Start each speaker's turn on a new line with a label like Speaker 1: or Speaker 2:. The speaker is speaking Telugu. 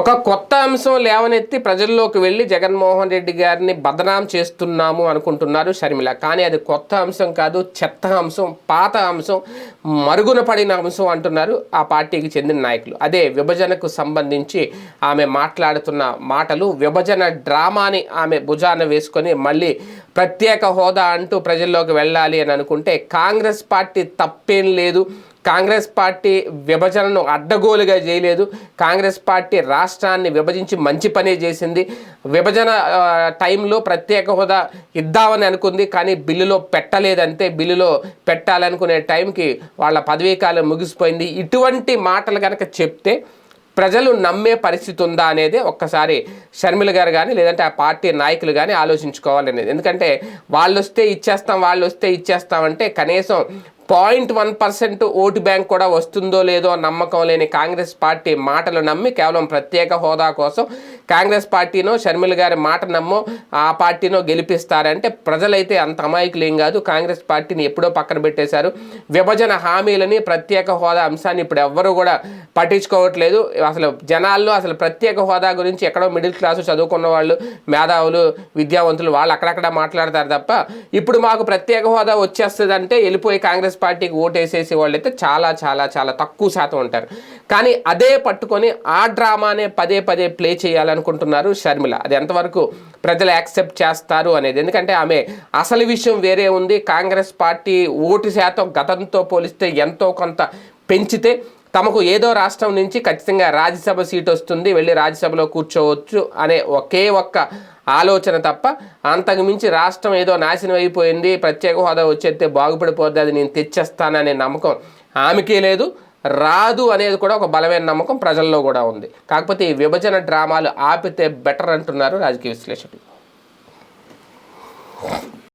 Speaker 1: ఒక కొత్త అంశం లేవనెత్తి ప్రజల్లోకి వెళ్ళి జగన్మోహన్ రెడ్డి గారిని బదనాం చేస్తున్నాము అనుకుంటున్నారు షర్మిల. కానీ అది కొత్త అంశం కాదు చెత్త అంశం పాత అంశం మరుగున పడిన అంశం అంటున్నారు ఆ పార్టీకి చెందిన నాయకులు. అదే విభజనకు సంబంధించి ఆమె మాట్లాడుతున్న మాటలు విభజన డ్రామాని ఆమె భుజాన వేసుకొని మళ్ళీ ప్రత్యేక హోదా అంటూ ప్రజల్లోకి వెళ్ళాలి అని అనుకుంటే కాంగ్రెస్ పార్టీ తప్పేం లేదు. కాంగ్రెస్ పార్టీ విభజనను అడ్డగోలుగా చేయలేదు. కాంగ్రెస్ పార్టీ రాష్ట్రాన్ని విభజించి మంచి పనే చేసింది. విభజన టైంలో ప్రత్యేక హోదా ఇద్దామని అనుకుంది కానీ బిల్లులో పెట్టలేదంతే. బిల్లులో పెట్టాలనుకునే టైంకి వాళ్ళ పదవీ కాలం ముగిసిపోయింది. ఇటువంటి మాటలు కనుక చెప్తే ప్రజలు నమ్మే పరిస్థితి ఉందా అనేది ఒక్కసారి షర్మిల గారు కానీ లేదంటే ఆ పార్టీ నాయకులు కానీ ఆలోచించుకోవాలనేది. ఎందుకంటే వాళ్ళు వస్తే ఇచ్చేస్తాం వాళ్ళు వస్తే ఇచ్చేస్తామంటే కనీసం point one percent vote bank కూడా వస్తుందో లేదో నమ్మకం లేని కాంగ్రెస్ పార్టీ మాటలు నమ్మి కేవలం ప్రత్యేక హోదా కోసం కాంగ్రెస్ పార్టీనో షర్మిల గారి మాట నమ్మో ఆ పార్టీనో గెలిపిస్తారంటే ప్రజలైతే అంత అమాయకులు ఏం కాదు. కాంగ్రెస్ పార్టీని ఎప్పుడో పక్కన పెట్టేశారు. విభజన హామీలని ప్రత్యేక హోదా అంశాన్ని ఇప్పుడు ఎవ్వరూ కూడా పట్టించుకోవట్లేదు. అసలు జనాల్లో అసలు ప్రత్యేక హోదా గురించి ఎక్కడో మిడిల్ క్లాస్ చదువుకున్న వాళ్ళు మేధావులు విద్యావంతులు వాళ్ళు అక్కడక్కడ మాట్లాడతారు తప్ప ఇప్పుడు మాకు ప్రత్యేక హోదా వచ్చేస్తుంది అంటే వెళ్ళిపోయి కాంగ్రెస్ పార్టీకి ఓటేసేసే వాళ్ళు అయితే చాలా చాలా చాలా తక్కువ శాతం ఉంటారు. కానీ అదే పట్టుకొని ఆ డ్రామానే పదే పదే ప్లే చేయాలని అనుకుంటున్నారు షర్మిల. అది ఎంతవరకు ప్రజలు యాక్సెప్ట్ చేస్తారు అనేది. ఎందుకంటే ఆమె అసలు విషయం వేరే ఉంది. కాంగ్రెస్ పార్టీ ఓటు శాతం గతంతో పోలిస్తే ఎంతో కొంత పెంచితే తమకు ఏదో రాష్ట్రం నుంచి ఖచ్చితంగా రాజ్యసభ సీట్ వస్తుంది. వెళ్ళి రాజ్యసభలో కూర్చోవచ్చు అనే ఒకే ఒక్క ఆలోచన తప్ప అంతకు మించి రాష్ట్రం ఏదో నాశనం అయిపోయింది. ప్రత్యేక హోదా వచ్చేస్తే బాగుపడిపోద్ది. అది నేను తెచ్చేస్తాననే నమ్మకం ఆమెకే లేదు. రాదు అనేది కూడా ఒక బలమైన నమ్మకం ప్రజల్లో కూడా ఉంది. కాకపోతే ఈ విభజన డ్రామాలు ఆపితే బెటర్ అంటున్నారు రాజకీయ విశ్లేషకులు.